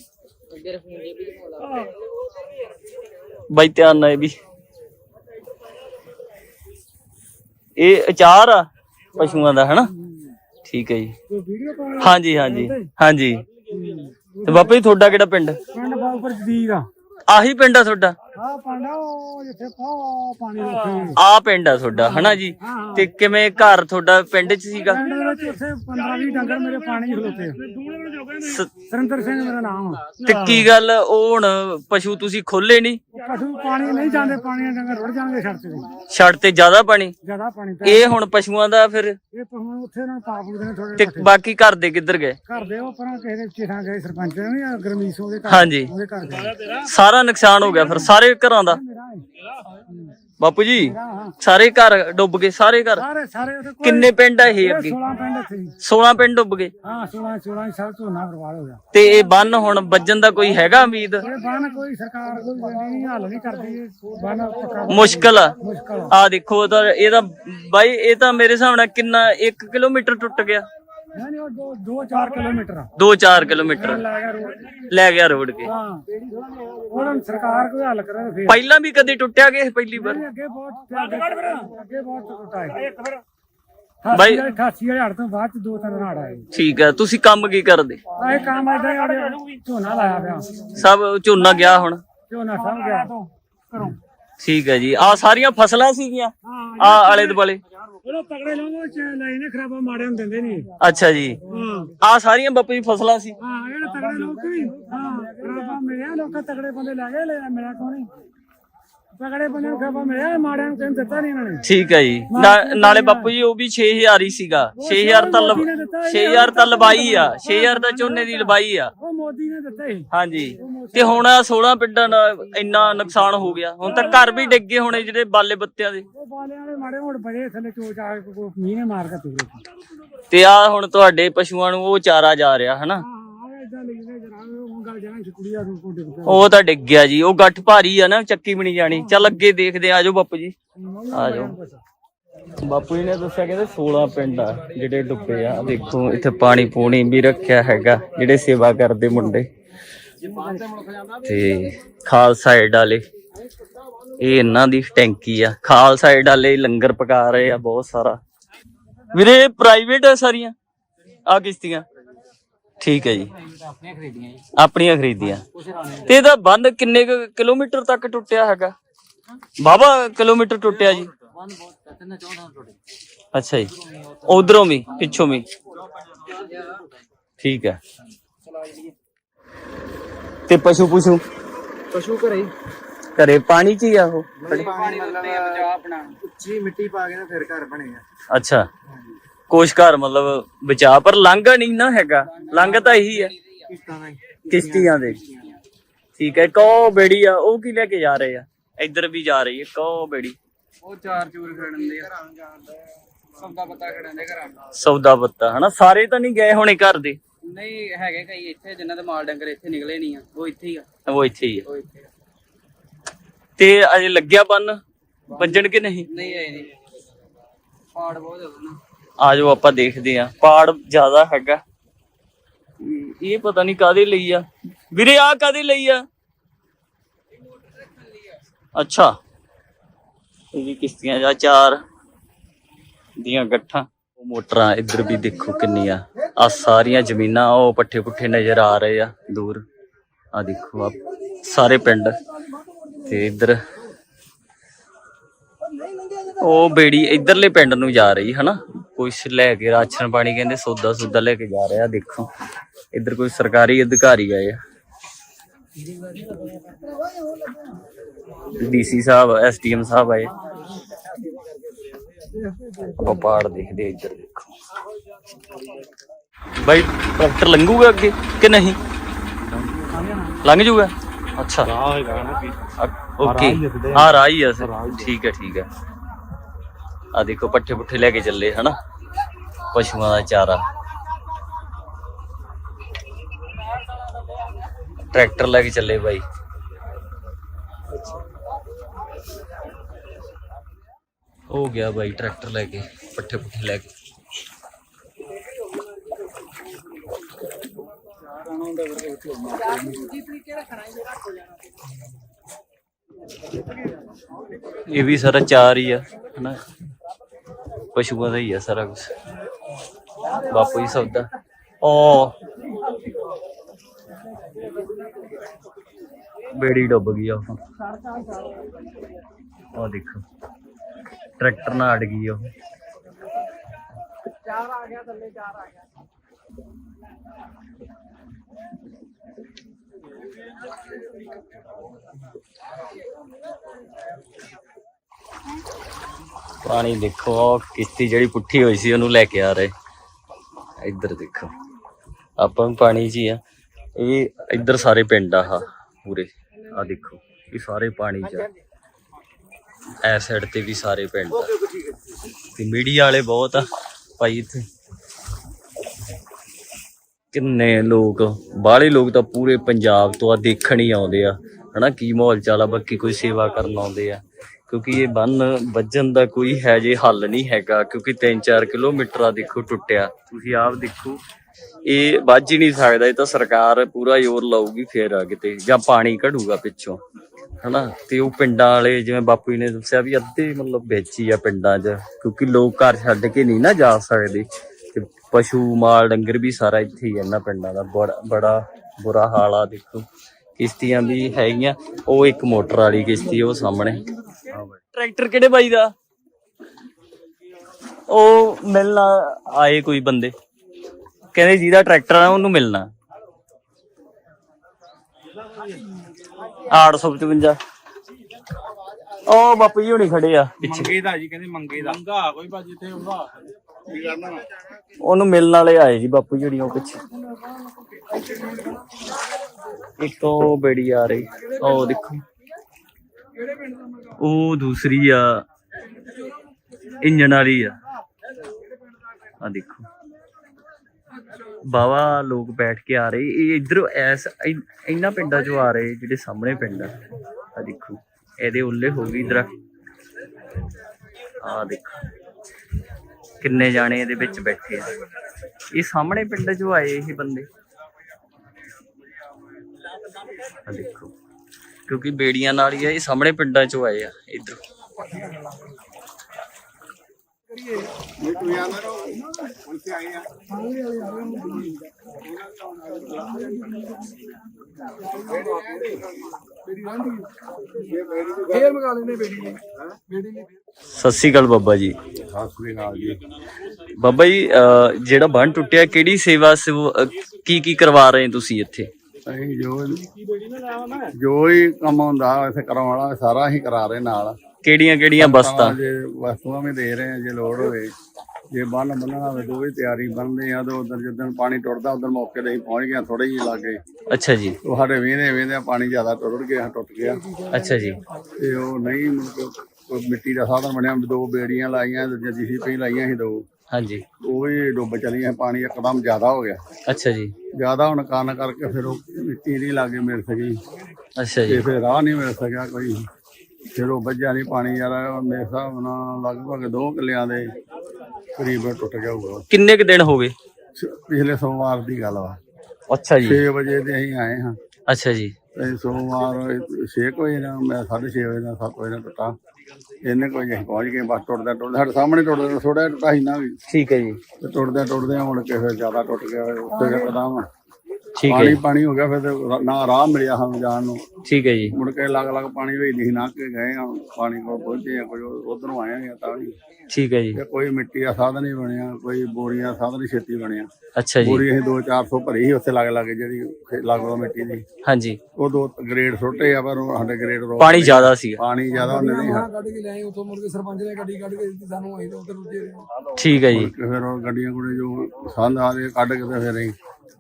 ਬਾਈ ਧਿਆਨ ਨਾਲ ਇਹ ਵੀ। ਇਹ ਅਚਾਰ ਆ ਪਸ਼ੂਆਂ ਦਾ ਹਨਾ? ਠੀਕ ਹੈ ਜੀ। ਕੋਈ ਵੀਡੀਓ ਕਾਲ ਹਾਂਜੀ ਹਾਂਜੀ। ਹਾਂਜੀ। ਤੇ ਬਾਪਾ ਜੀ ਤੁਹਾਡਾ ਕਿਹੜਾ ਪਿੰਡ? ਪਿੰਡ ਬਾਉਪਰ ਜਦੀਦ ਆ। ਆਹੀ ਪਿੰਡ ਆ ਤੁਹਾਡਾ? ਆ ਪਾਂਡਾ ਉਹ ਜਿੱਥੇ ਪਾ ਪਾਣੀ ਉੱਥੇ ਆ ਪਿੰਡ ਆ ਤੁਹਾਡਾ ਹਨਾ ਜੀ? ਤੇ ਕਿਵੇਂ ਘਰ ਤੁਹਾਡਾ ਪਿੰਡ 'ਚ ਸੀਗਾ? ਪਿੰਡ ਦੇ ਵਿੱਚ ਉੱਥੇ 15 20 ਡੰਗਰ ਮੇਰੇ ਪਾਣੀ 'ਚ ਖਲੋਤੇ ਆ। ਸ- ਸਰਿੰਦਰ ਸਿੰਘ ਮੇਰਾ ਨਾਮ ਆ। ਤੇ ਕੀ ਗੱਲ ਉਹ ਹੁਣ ਪਸ਼ੂ ਤੁਸੀਂ ਖੋਲੇ ਨਹੀਂ ਉਹ ਪਸ਼ੂ ਪਾਣੀ ਨਹੀਂ ਜਾਂਦੇ ਪਾਣੀ ਡੰਗਰ ਰੁੜ ਜਾਣਗੇ ਛੱਡ ਤੇ। ਛੱਡ ਤੇ ਜ਼ਿਆਦਾ ਪਾਣੀ? ਜ਼ਿਆਦਾ ਪਾਣੀ ਪੈ ਇਹ ਹੁਣ ਪਸ਼ੂਆਂ ਦਾ ਫਿਰ? ਇਹ ਪਸ਼ੂ ਉੱਥੇ ਨਾਲ ਪਾ ਪੂਦੇ ਨੇ ਥੋੜੇ ਤੇ ਬਾਕੀ ਘਰ ਦੇ ਕਿੱਧਰ ਗਏ? ਘਰ ਦੇ ਉਹ ਪਰਾਂ ਕਿਸੇ ਦੇ ਚਿਠਾਂ ਗਏ ਸਰਪੰਚ ਨੇ ਗਰਮੀਸ ਉਹਦੇ ਘਰ ਹਾਂਜੀ। ਉਹਦੇ ਘਰ ਗਏ। ਸਾਰਾ ਨੁਕਸਾਨ ਹੋ ਗਿਆ ਫਿਰ ਸਾਰੇ ਘਰਾਂ ਦਾ। ਬਾਪੂ ਜੀ ਸਾਰੇ ਘਰ ਡੁੱਬ ਗਏ ਸਾਰੇ ਘਰ? ਸਾਰੇ ਸਾਰੇ ਉਹਦੇ ਕੋਲ ਕਿੰਨੇ ਪਿੰਡ ਆ ਇਹ ਅੱਗੇ? 16 ਪਿੰਡ ਹੀ। 16 ਪਿੰਡ ਡੁੱਬ ਗਏ? ਹਾਂ 16 16 ਸਭ ਤੋਂ ਨਾ ਬਰਬਾਦ ਹੋ ਗਿਆ। ਤੇ ਇਹ ਬੰਨ ਹੁਣ ਵੱਜਣ ਦਾ ਕੋਈ ਹੈਗਾ ਉਮੀਦ? ਇਹ ਬਾਨ ਕੋਈ ਸਰਕਾਰ ਕੋਈ ਦਿੰਦੀ ਨਹੀਂ ਹੱਲ ਨਹੀਂ ਕਰਦੀ। ਬਾਨ ਪੱਕਾ ਮੁਸ਼ਕਲ ਆ। ਮੁਸ਼ਕਲ ਆ। ਆ ਦੇਖੋ ਇਹਦਾ ਇਹਦਾ ਬਾਈ ਇਹ ਤਾਂ ਮੇਰੇ ਹਿਸਾਬ ਨਾਲ ਕਿੰਨਾ 1 ਕਿਲੋਮੀਟਰ ਟੁੱਟ ਗਿਆ। ਨਹੀਂ ਨਹੀਂ ਉਹ 2 4 ਕਿਲੋਮੀਟਰ ਆ। 2-4 ਕਿਲੋਮੀਟਰ। ਲੈ ਗਿਆ ਰੋਡ। ਲੈ ਗਿਆ ਰੋਡ ਕੇ। ਹਾਂ। ਉਹਨਾਂ ਨੂੰ ਸਰਕਾਰ ਕੋਈ ਹੱਲ ਕਰੇ ਫੇਰ। ਪਹਿਲਾਂ ਵੀ ਕਦੇ ਟੁੱਟਿਆ ਗਿਆ ਇਹ ਪਹਿਲੀ ਵਾਰ? ਅੱਗੇ ਬਹੁਤ ਅੱਗੇ ਬਹੁਤ ਟੁੱਟਾ ਹੈ। ਬਾਈ- ਬਾਈ 88 ਹਜ਼ਾਰ ਤੋਂ ਬਾਅਦ ਚ ਦੋ ਤਿੰਨ ਆਏ। ਠੀਕ ਆ ਤੁਸੀਂ ਕੰਮ ਕੀ ਕਰਦੇ? ਆਏ ਕੰਮ ਹੀ ਆੜੇ ਝੋਨਾ ਲਾਇਆ ਪਿਆ। ਸਭ ਝੋਨਾ ਗਿਆ ਹੁਣ? ਝੋਨਾ ਸਭ ਗਿਆ। ਕਰੋ। ਠੀਕ ਹੈ ਜੀ। ਆ ਸਾਰੀਆਂ ਫਸਲਾਂ ਸੀਗੀਆਂ? ਹਾਂ ਆ ਆਲੇ ਦੁਆਲੇ? ਉਹ ਤਗੜੇ ਲੋਕ ਚ ਲਾਈਨੇ ਖਰਾਬਾ ਮਾੜੇ ਨੂੰ ਦਿੰਦੇ ਨਹੀਂ। ਅੱਛਾ ਜੀ। ਹਾਂ। ਆ ਸਾਰੀਆਂ ਬਾਪੂ ਜੀ ਫਸਲਾਂ ਸੀ। ਹਾਂ ਇਹ ਤਗੜੇ ਲੋਕ ਵੀ ਹਾਂ ਖਰਾਬਾ ਮਿਲਿਆ ਲੋਕ ਤਗੜੇ ਬੰਦੇ ਲੈ ਗਏ ਲੈ ਮਿਲਿਆ ਕੋ ਨਹੀਂ? ਤਗੜੇ ਬੰਦੇ ਨੂੰ ਖਰਾਬਾ ਮਿਲਿਆ ਮਾੜਿਆਂ ਨੂੰ ਕਹਿੰਦੇ ਦਿੱਤਾ ਨਹੀਂ ਇਹਨਾਂ ਨੇ। ਠੀਕ ਹੈ ਜੀ। ਨਾ- ਨਾਲੇ ਬਾਪੂ ਜੀ ਉਹ ਵੀ 6000 ਹੀ ਸੀਗਾ। 6000 ਤਾਂ ਲਬ- 6000 ਤਾਂ ਲਬਾਈ ਆ। 6000 ਤਾਂ ਝੋਨੇ ਦੀ ਲਬਾਈ ਆ। ਉਹ ਮੋਦੀ ਨੇ ਦਿੱਤਾ ਸੀ। ਹਾਂਜੀ। ਤੇ ਹੁਣ ਆਹ 16 ਪਿੰਡਾਂ ਦਾ ਇੰਨਾ ਨੁਕਸਾਨ ਹੋ ਗਿਆ। ਹੁਣ ਤਾਂ ਘਰ ਵੀ ਡਿੱਗੇ ਹੋਣੇ ਜਿਹੜੇ ਬਾਲੇ ਬੱਤਿਆਂ ਦੇ। ਉਹ ਬਾਲਿਆਂ ਵਾਲੇ ਮਾੜੇ ਹੁਣ ਬੜੇ ਥੱਲੇ ਚੋਚ ਆ ਕੇ ਕੋਈ ਮੀਂਹ ਨੇ ਮਾਰ ਕੇ ਤੁਰੇ ਤੇ ਆ ਹੁਣ ਤੁਹਾਡੇ ਪਸ਼ੂਆਂ ਨੂੰ ਉਹ ਚਾਰਾ ਜਾ ਰਿਹਾ ਹਨਾ? ਹਾਂ ਆ ਇਦਾਂ ਲਿਖਦੇ ਜਰਾ ਉਹ ਤਾਂ ਡਿੱਗ ਗਿਆ ਜੀ, ਉਹ ਗੱਠ ਭਾਰੀ ਆ ਨਾ, ਚੱਕੀ ਵੀ ਨਹੀਂ ਜਾਣੀ। ਚੱਲ ਅੱਗੇ ਦੇਖਦੇ ਆ ਆਜੋ ਬਾਪੂ ਜੀ। ਆ ਬਾਪੂ ਜੀ ਨੇ ਦੱਸਿਆ ਕਹਿੰਦੇ 16 ਪਿੰਡ ਆ, ਜਿਹੜੇ ਡੁੱਬੇ ਆ। ਦੇਖੋ, ਇੱਥੇ ਪਾਣੀ ਪੂਣੀ ਵੀ ਰੱਖਿਆ ਹੈਗਾ, ਜਿਹੜੇ ਸੇਵਾ ਕਰਦੇ ਮੁੰਡੇ। ਤੇ ਖਾਲਸਾ ਏਡ ਵਾਲੇ, ਇਹ ਇਹਨਾਂ ਦੀ ਟੈਂਕੀ ਆ। ਖਾਲਸਾ ਏਡ ਵਾਲੇ ਲੰਗਰ ਪਕਾ ਰਹੇ ਆ, ਬਹੁਤ ਸਾਰਾ। ਵੀਰੇ ਪ੍ਰਾਈਵੇਟ ਆ ਸਾਰੀਆਂ, ਆ ਕਿਸ਼ਤੀਆਂ। ਠੀਕ ਹੈ ਜੀ। ਆਪਣੀਆਂ ਖਰੀਦੀਆਂ ਤੇ ਇਹਦਾ ਬੰਦ ਕਿੰਨੇ ਕੁ ਕਿਲੋਮੀਟਰ ਤੱਕ ਟੁੱਟਿਆ ਹੈਗਾ? ਬਾਬਾ ਕਿਲੋਮੀਟਰ ਟੁੱਟਿਆ ਜੀ। ਅੱਛਾ ਜੀ। ਉਧਰੋਂ ਵੀ ਪਿੱਛੋਂ ਵੀ। ਠੀਕ ਹੈ। ਤੇ ਪਸ਼ੂ ਪੁਸ਼ੂ? ਪਸ਼ੂ ਘਰੇ ਘਰੇ ਪਾਣੀ ਚ ਹੀ ਆ ਉਹ? ਪਾਣੀ ਮਤਲਬ ਆਪਣਾ ਉੱਚੀ ਮਿੱਟੀ ਪਾ ਕੇ ਨਾ ਫਿਰ ਘਰ ਬਣੇ ਆ। ਅੱਛਾ। ਕੋਸ਼ ਘਰ ਮਤਲਬ ਬਚਾ ਪਰ ਲਾਂਘਾ ਨਹੀਂ ਨਾ ਹੈਗਾ। ਲਾਂਘਾ ਤਾਂ ਇਹੀ ਹੈ। ਕਿਸ਼ਤੀਆਂ ਦੇ। ਠੀਕ ਹੈ ਕੋ ਬੇੜੀ ਆ ਉਹ ਕੀ ਲੈ ਕੇ ਜਾ ਰਹੇ ਆ? ਇੱਧਰ ਵੀ ਜਾ ਰਹੀ ਹੈ ਕੋ ਬੇੜੀ। ਉਹ ਚਾਰ ਚੂਰ ਖੜਨ ਦੇ ਸੌਦਾ ਪਤਾ ਖੜਨ ਦੇ ਘਰਾਂ ਸੌਦਾ ਪੱਤਾ ਹਨਾ? ਸਾਰੇ ਤਾਂ ਨਹੀਂ ਗਏ ਹੋਣੇ ਘਰ ਦੇ? ਨਹੀਂ ਹੈਗੇ ਕਈ ਇੱਥੇ ਜਿਨ੍ਹਾਂ ਦੇ ਮਾਲ ਡੰਗਰ ਇੱਥੇ ਨਿਕਲੇ ਨਹੀਂ ਆ। ਉਹ ਇੱਥੇ ਹੀ ਆ। ਉਹ ਇੱਥੇ ਹੀ ਆ। ਤੇ ਅਜੇ ਲੱਗਿਆ ਬੰਨ? ਵੱਜਣ ਕਿ ਨਹੀਂ? ਨਹੀਂ ਆਏ ਨਹੀਂ। ਪਾੜ ਬਹੁਤ ਹੋ ਆ ਆਜੋ ਆਪਾਂ ਦੇਖਦੇ ਆ ਪਾੜ ਜ਼ਿਆਦਾ ਹੈਗਾ। ਇਹ ਪਤਾ ਨਹੀਂ ਕਾਦੇ ਲਈ ਆ। ਵੀਰੇ ਆ ਕਾਦੇ ਲਈ ਆ? ਅੱਛਾ। ਇਹ ਵੀ ਕਿਸ਼ਤੀਆਂ ਜਾਂ ਚਾਰ ਦੀਆਂ ਗੱਠਾਂ। ਉਹ ਮੋਟਰਾਂ ਇੱਧਰ ਵੀ ਦੇਖੋ ਕਿੰਨੀਆਂ। ਆ ਸਾਰੀਆਂ ਜ਼ਮੀਨਾਂ ਉਹ ਪੱਠੇ ਪੁੱਠੇ ਨਜ਼ਰ ਆ ਰਹੇ ਆ, ਦੂਰ। ਆ ਦੇਖੋ ਆ ਸਾਰੇ ਪਿੰਡ। ਤੇ ਇੱਧਰ ਉਹ ਬੇੜੀ ਇਧਰਲੇ ਪਿੰਡ ਨੂੰ ਜਾ ਰਹੀ, ਹਨਾ? ਕੁਛ ਲੈ ਕੇ ਰਾਸ਼ਨ ਪਾਣੀ ਕਹਿੰਦੇ ਸੌਦਾ ਸੁਦਾ ਲੈ ਕੇ ਜਾ ਰਿਹਾ, ਦੇਖੋ। ਇੱਧਰ ਕੋਈ ਸਰਕਾਰੀ ਅਧਿਕਾਰੀ ਆਏ ਆ। ਡੀਸੀ ਸਾਹਿਬ ਐਸਡੀਐਮ ਸਾਹਿਬ ਆਏ। ਆਪਾਂ ਪਹਾੜ ਦੇਖਦੇ ਇੱਧਰ, ਦੇਖੋ। ਬਾਈ, ਟਰੈਕਟਰ ਲੰਘੂਗਾ ਅੱਗੇ ਕਿ ਨਹੀਂ? ਲੰਘ ਜਾਊਗਾ ਅੱਛਾ। ਓਕੇ। ਹਾਂ, ਰਾਹ ਆ ਸਰ। ਠੀਕ ਹੈ ਠੀਕ ਹੈ। ਆ ਦੇਖੋ ਪੱਠੇ ਪੁੱਠੇ ਲੈ ਕੇ ਚੱਲੇ, ਹਨਾ? ਪਸ਼ੂਆਂ ਦਾ ਚਾਰਾ। ਟਰੈਕਟਰ ਲੈ ਕੇ ਚੱਲੇ ਬਾਈ। ਹੋ ਗਿਆ ਬਾਈ ਟਰੈਕਟਰ ਲੈ ਕੇ, ਪੱਠੇ ਪੁੱਠੇ ਲੈ ਕੇ। ਇਹ ਵੀ ਸਾਰਾ ਚਾਰ ਹੀ ਆ, ਹਨਾ? ਪਸ਼ੂਆਂ ਦਾ ਹੀ ਆ ਸਾਰਾ ਕੁਝ ਬਾਪੂ ਜੀ ਸੌਦਾ ਓ। ਬੇੜੀ ਡੁੱਬ ਗਈ ਉਹ। ਉਹ ਦੇਖੋ। ਟਰੈਕਟਰ ਨਾਲ ਅੜ ਗਈ ਉਹ। ਪਾਣੀ ਦੇਖੋ ਉਹ ਕਿਸ਼ਤੀ ਜਿਹੜੀ ਪੁੱਠੀ ਹੋਈ ਸੀ, ਉਹਨੂੰ ਲੈ ਕੇ ਆ ਰਹੇ। ਇੱਧਰ ਦੇਖੋ, ਆਪਾਂ ਵੀ ਪਾਣੀ 'ਚ ਹੀ ਆ। ਇਹ ਇੱਧਰ ਸਾਰੇ ਪਿੰਡ ਆ ਪੂਰੇ। ਆ ਦੇਖੋ, ਇਹ ਸਾਰੇ ਪਾਣੀ 'ਚ ਆ। ਐ ਸਾਈਡ ਤੇ ਵੀ ਸਾਰੇ ਪਿੰਡ ਆ। ਤੇ ਮੀਡੀਆ ਵਾਲੇ ਬਹੁਤ ਆ, ਭਾਈ ਇੱਥੇ। ਕਿੰਨੇ ਲੋਕ, ਬਾਹਲੇ ਲੋਕ ਤਾਂ ਪੂਰੇ ਪੰਜਾਬ ਤੋਂ ਆ, ਦੇਖਣ ਹੀ ਆਉਂਦੇ ਆ। ਹਨਾ, ਕੀ ਮਾਹੌਲ ਚਾਲ ਆ, ਬਾਕੀ ਕੋਈ ਸੇਵਾ ਕਰਨ ਆਉਂਦੇ ਆ। ਕਿਉਂਕਿ ਇਹ ਬੰਨ ਵੱਜਣ ਦਾ ਕੋਈ ਹੈ ਜੇ ਹੱਲ ਨਹੀਂ ਹੈਗਾ, ਕਿਉਂਕਿ 3-4 ਕਿਲੋਮੀਟਰ ਆ ਦੇਖੋ ਟੁੱਟਿਆ। ਤੁਸੀਂ ਆਪ ਦੇਖੋ, ਇਹ ਵੱਜ ਹੀ ਨਹੀਂ ਸਕਦਾ, ਇਹ ਤਾਂ ਸਰਕਾਰ ਪੂਰਾ ਜ਼ੋਰ ਲਾਊਗੀ ਫੇਰ ਆ ਕਿਤੇ ਜਾਂ ਪਾਣੀ ਘੜੂਗਾ ਪਿੱਛੋਂ, ਹਨਾ? ਤੇ ਉਹ ਪਿੰਡਾਂ ਵਾਲੇ, ਜਿਵੇਂ ਬਾਪੂ ਜੀ ਨੇ ਦੱਸਿਆ ਵੀ ਅੱਧੇ ਮਤਲਬ ਵੇਚੀ ਆ ਪਿੰਡਾਂ 'ਚ, ਕਿਉਂਕਿ ਲੋਕ ਘਰ ਛੱਡ ਕੇ ਨਹੀਂ ਨਾ ਜਾ ਸਕਦੇ। ਤੇ ਪਸ਼ੂ, ਮਾਲ, ਡੰਗਰ ਵੀ ਸਾਰਾ ਇੱਥੇ ਹੀ ਆ ਇਹਨਾਂ ਪਿੰਡਾਂ ਦਾ, ਬੜਾ ਬੜਾ ਬੁਰਾ ਹਾਲ ਆ ਦੇਖੋ। ਕਿਸ਼ਤੀਆਂ ਵੀ ਹੈਗੀਆਂ ਉਹ ਇੱਕ ਮੋਟਰ ਵਾਲੀ ਕਿਸ਼ਤੀ ਉਹ ਸਾਹਮਣੇ। ਟਰੈਕਟਰ ਕਿਹੜੇ ਬਾਈ ਦਾ? ਉਹ ਮਿਲਣਾ ਆਏ ਕੋਈ ਬੰਦੇ। ਕਹਿੰਦੇ ਜਿਹਦਾ ਟਰੈਕਟਰ ਆ ਉਹਨੂੰ ਮਿਲਣਾ। 855 ਉਹ ਬਾਪੂ ਜੀ ਹੁਣੀ ਖੜੇ ਆ ਪਿੱਛੇ। ਮੰਗੇ ਦਾ ਜੀ ਕਹਿੰਦੇ ਮੰਗੇ ਦਾ ਮੰਗਾ ਕੋਈ ਭਾਜੀ ਤੇ ਹੁੰਦਾ ਕੀ ਕਰਨਾ ਉਹਨੂੰ ਮਿਲਣ ਵਾਲੇ ਆਏ ਜੀ ਬਾਪੂ ਜਿਹੜੀ ਉਹ ਪਿੱਛੇ। ਇੱਕ ਉਹ ਬੇੜੀ ਆ ਰਹੀ। ਉਹ ਦੇਖੋ। ਉਹ ਦੂਸਰੀ ਆ। ਇੰਜਣ ਵਾਲੀ ਆ। ਆ ਦੇਖੋ। ਬਾਵਾ ਲੋਕ ਬੈਠ ਕੇ ਆ ਰਹੇ। ਇਹ ਇਧਰ ਐਸ ਇਨ- ਇਹਨਾਂ ਪਿੰਡਾਂ ਚੋਂ ਆ ਰਹੇ, ਜਿਹੜੇ ਸਾਹਮਣੇ ਪਿੰਡ ਆ। ਆ ਦੇਖੋ। ਇਹਦੇ ਉੱਲੇ ਹੋ ਗਈ ਇਧਰ ਆ ਦੇਖੋ। ਕਿੰਨੇ ਜਾਣੇ ਇਹਦੇ ਵਿੱਚ ਬੈਠੇ ਆ। ਇਹ ਸਾਹਮਣੇ ਪਿੰਡ ਚੋਂ ਆਏ ਇਹ ਬੰਦੇ। ਆ ਦੇਖੋ ਕਿਉਂਕਿ ਬੇੜੀਆਂ ਨਾਲ ਹੀ ਆ ਇਹ ਸਾਹਮਣੇ ਪਿੰਡਾਂ ਚੋਂ ਆਏ ਆ ਇਧਰ। ਫੇਰ ਮਗਾ ਲੈਨੇ ਬੇੜੀ ਨੇ ਬੇੜੀ ਨੇ ਸਤਿ ਸ੍ਰੀ ਅਕਾਲ ਬਾਬਾ ਜੀ। ਹਾਸਪੀਟਲ ਨਾਲ ਜੀ ਬਾਬਾ ਜੀ ਅਹ ਜਿਹੜਾ ਬੰਨ ਟੁੱਟਿਆ ਕਿਹੜੀ ਸੇਵਾ ਸੇ ਕੀ ਕੀ ਕਰਵਾ ਰਹੇ ਤੁਸੀਂ ਇੱਥੇ? ਅਸੀਂ ਜੋ ਜੋ ਹੀ ਕੰਮ ਹੁੰਦਾ ਵੈਸੇ ਕਰਾਉਣ ਵਾਲਾ ਸਾਰਾ ਹੀ ਕਰਾ ਰਹੇ ਨਾਲ। ਕਿਹੜੀਆਂ ਕਿਹੜੀਆਂ ਬਸਤਾਂ? ਜੇ ਵਸਤੂਆਂ ਵੀ ਦੇ ਰਹੇ ਆ ਜੇ ਲੋੜ ਹੋਵੇ। ਜੇ ਬੰਨ ਬੰਨਣਾ ਹੋਵੇ ਤਾਂ ਉਹ ਵੀ ਤਿਆਰੀ ਬੰਨਦੇ ਆ ਤੇ ਉਧਰ ਜਦੋਂ ਪਾਣੀ ਟੁੱਟਦਾ ਉਧਰ ਮੌਕੇ ਤੇ ਪਹੁੰਚ ਗਏ ਥੋੜੇ ਜਿਹੇ ਲਾਗੇ। ਅੱਛਾ ਜੀ। ਉਹ ਸਾਡੇ ਵੇਂਦੇ ਵੇਂਦੇ ਪਾਣੀ ਜ਼ਿਆਦਾ ਟੁੱਟ ਗਿਆ ਟੁੱਟ ਗਿਆ। ਅੱਛਾ ਜੀ। ਤੇ ਉਹ ਨਹੀਂ ਮਤਲਬ ਮਿੱਟੀ ਦਾ ਸਾਧਨ ਬਣਿਆ ਦੋ ਬੇੜੀਆਂ ਲਾਈਆਂ ਤੇ ਜੀਸੀਪੀ ਲਾਈਆਂ ਸੀ ਦੋ। ਹਾਂਜੀ। ਉਹ ਵੀ ਡੁੱਬ ਚਲੀਆਂ ਪਾਣੀ ਇੱਕਦਮ ਜ਼ਿਆਦਾ ਹੋ ਗਿਆ। ਅੱਛਾ ਜੀ। ਜ਼ਿਆਦਾ ਹੋਣ ਕਾਰਨ ਕਰਕੇ ਫਿਰ ਉਹ ਮਿੱਟੀ ਨਹੀਂ ਲਾਗੇ ਮਿਲ ਸਕੀ। ਅੱਛਾ ਤੇ ਜੀ ਫਿਰ ਰਾਹ ਨਹੀਂ ਮਿਲ ਸਕਿਆ ਕੋਈ। ਫਿਰ ਉਹ ਵੱਜਿਆ ਨਹੀਂ ਪਾਣੀ ਯਾਰ ਮੇਰੇ ਹਿਸਾਬ ਨਾਲ ਲਗਭਗ 2 ਕਿੱਲਿਆਂ ਦੇ ਕਰੀਬ ਟੁੱਟ ਗਿਆ ਹੋਊਗਾ। ਕਿੰਨੇ ਕੁ ਦਿਨ ਹੋ ਗਏ? ਪਿਛਲੇ ਸੋਮਵਾਰ ਦੀ ਗੱਲ ਵਾ। ਅੱਛਾ ਜੀ। 6 ਵਜੇ ਤੇ ਅਸੀਂ ਆਏ ਹਾਂ। ਅੱਛਾ ਜੀ। ਤੇ ਸੋਮਵਾਰ 6 ਵਜੇ ਨਾਲ ਮੈਂ 6:30 ਵਜੇ ਨਾਲ 7 ਵਜੇ ਨਾਲ ਟੁੱਟਾ। ਇਹਨੇ ਕੋਈ ਅਸੀਂ ਪਹੁੰਚ ਗਏ ਬਸ ਟੁੱਟਦਾ ਟੁੱਟਦਾ ਸਾਡੇ ਸਾਹਮਣੇ ਟੁੱਟਦਾ ਥੋੜਾ ਟੁੱਟਾ ਸੀ ਨਾ ਵੀ। ਠੀਕ ਹੈ ਜੀ। ਤੇ ਟੁੱਟਦੇ ਟੁੱਟਦੇ ਹੁਣ ਕੇ ਫਿਰ ਜ਼ਿਆਦਾ ਟੁੱਟ ਗਿਆ ਉੱਤੇ ਇੱਕਦਮ ਠੀਕ ਹੈ ਪਾਣੀ ਪਾਣੀ ਹੋ ਗਿਆ ਫਿਰ ਤੇ ਨਾ ਰਾਹ ਮਿਲਿਆ ਸਾਨੂੰ ਜਾਣ ਨੂੰ। ਠੀਕ ਹੈ ਜੀ। ਮੁੜ ਕੇ ਲੱਗ ਲੱਗ ਪਾਣੀ ਹੋਈ ਨਹੀਂ ਨਾ ਕੇ ਗਏ ਆ ਪਾਣੀ ਕੋਲ ਪਹੁੰਚੇ ਆ ਕੋਈ ਉਧਰੋਂ ਆਏ ਆ ਤਾਂ ਵੀ। ਠੀਕ ਹੈ ਜੀ। ਤੇ ਕੋਈ ਮਿੱਟੀ ਦਾ ਸਾਧਨ ਨਹੀਂ ਬਣਿਆ ਕੋਈ ਬੋਰੀਆਂ ਸਾਧਨ ਨਹੀਂ ਛੇਤੀ ਬਣਿਆ। ਅੱਛਾ ਜੀ। ਬੋਰੀ ਅਸੀਂ 2-400 ਭਰੀ ਸੀ ਉੱਥੇ ਲੱਗ ਲੱਗ ਜਿਹੜੀ ਲੱਗੋ ਮਿੱਟੀ ਦੀ। ਹਾਂਜੀ। ਉਹ ਦੋ ਗ੍ਰੇਡ ਛੋਟੇ ਆ ਪਰ ਉਹ ਸਾਡੇ ਗ੍ਰੇਡ ਰੋ ਪਾਣੀ ਜ਼ਿਆਦਾ ਸੀਗਾ। ਪਾਣੀ ਜ਼ਿਆਦਾ ਉਹਨੇ ਨਹੀਂ ਹੈ ਕੱਢ ਕੇ ਲਿਆਏ ਉਥੋਂ ਮੁੜ ਕੇ ਸਰਪੰਚ ਨੇ ਗੱਡੀ ਕੱਢ ਕੇ ਦਿੱਤੀ ਸਾਨੂੰ ਅਸੀਂ ਤਾਂ ਉਧਰ ਰਹੇ ਠੀਕ ਹੈ ਜੀ। ਫਿਰ ਉਹ ਗੱਡੀਆਂ ਗੁੜੇ ਜੋ ਸੰਦ ਆ ਰਹੇ ਕੱਢ ਕੇ ਤੇ ਫਿਰ ਅਸੀਂ